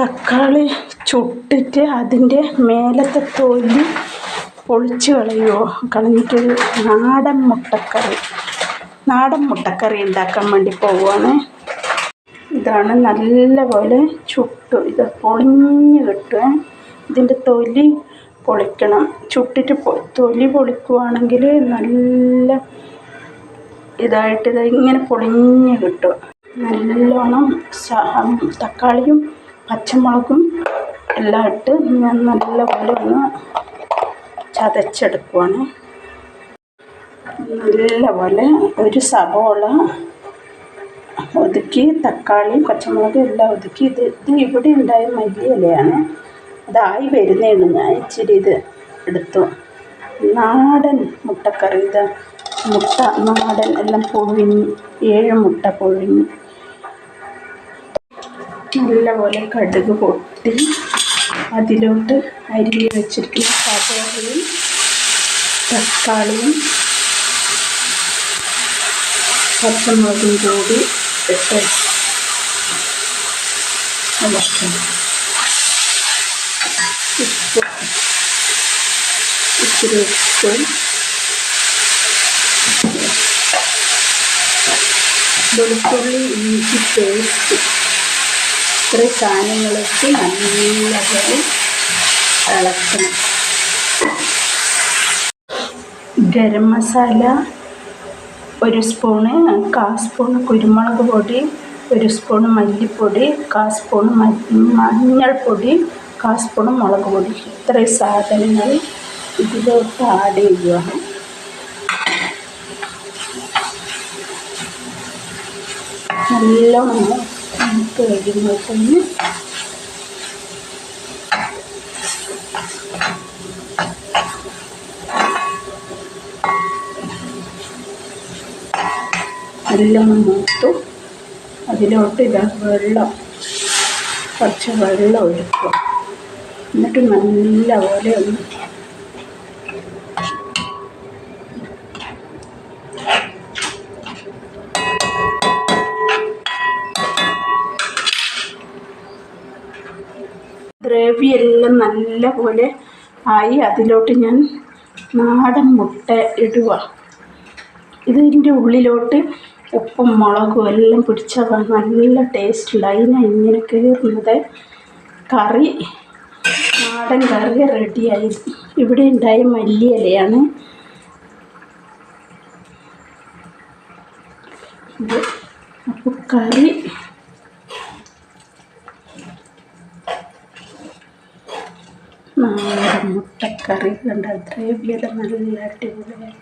തക്കാളി ചുട്ടിട്ട് അതിന്റെ മേലത്തെ തൊലി പൊളിച്ച് കളയുമോ കളഞ്ഞിട്ട് നാടൻ മുട്ടക്കറി നാടൻ മുട്ടക്കറി ഉണ്ടാക്കാൻ വേണ്ടി പോവുകയാണ് ഇതാണ് നല്ലപോലെ ചുട്ടു. ഇത് പൊളിഞ്ഞ് കിട്ടുക ഇതിന്റെ തൊലി പൊളിക്കണം. ചുട്ടിട്ട് തൊലി പൊളിക്കുവാണെങ്കിൽ നല്ല ഇതായിട്ട് ഇത് ഇങ്ങനെ പൊളിഞ്ഞ് കിട്ടും. നല്ലോണം തക്കാളിയും പച്ചമുളകും എല്ലാം ഇട്ട് ഞാൻ നല്ലപോലെ ഒന്ന് ചതച്ചെടുക്കുവാണ്. നല്ലപോലെ ഒരു സവോള ഒതുക്കി തക്കാളി പച്ചമുളക് എല്ലാം ഒതുക്കി. ഇത് ഇത് ഇവിടെ ഉണ്ടായ മല്ലിയിലയാണ് അതായി വരുന്നതാണ് ഞാൻ ഇച്ചിരി ഇത് എടുത്തു. നാടൻ മുട്ടക്കറി. ഇത് മുട്ട നാടൻ എല്ലാം പൊഴിഞ്ഞ് ഏഴ് മുട്ട പുഴുങ്ങി. നല്ലപോലെ കടുക് പൊട്ടി അതിലോട്ട് അരിഞ്ഞ് വെച്ചിരിക്കുന്ന സവോളയും തക്കാളിയും പച്ചമുളകും കൂടി ഇട്ട് ഇളക്കണം ഉപ്പ് ഇച്ചിരി ഉപ്പ് വെളുത്തുള്ളി ഇഞ്ചി പേസ്റ്റ് ഇത്രയും സാധനങ്ങളൊക്കെ നല്ലപോലെ ഇളക്കണം. ഗരം മസാല ഒരു സ്പൂണ് കാ സ്പൂൺ കുരുമുളക് പൊടി ഒരു സ്പൂൺ മല്ലിപ്പൊടി കാ സ്പൂൺ മഞ്ഞൾപ്പൊടി കാ സ്പൂൺ മുളക് പൊടി. ഇത്രയും സാധനങ്ങൾ ഇതിലോട്ട് ആഡ് ചെയ്യുകയാണ് നല്ലോണം നമുക്ക് കഴിയുമ്പോഴത്തേന് നല്ലോണം മൂത്തു അതിലോട്ട് ഇതാ വെള്ളം. കുറച്ച് വെള്ളം ഒഴിക്കും എന്നിട്ട് നല്ലപോലെ ഒന്ന് ഗ്രേവിയെല്ലാം നല്ലപോലെ ആയി അതിലോട്ട് ഞാൻ നാടൻ മുട്ട ഇടുക ഇതിന്റെ ഉള്ളിലോട്ട് ഉപ്പും മുളകും എല്ലാം പിടിച്ചാൽ നല്ല ടേസ്റ്റുള്ള അതിനാണ് ഇങ്ങനെ കയറുന്നത് കറി നാടൻ കറി റെഡിയായി ഇവിടെ ഉണ്ടായ മല്ലിയിലയാണ് അപ്പോൾ കറി മുട്ടക്കറി കണ്ട? ഗ്രേവിയെല്ലാം നല്ല അടിപൊളിയായി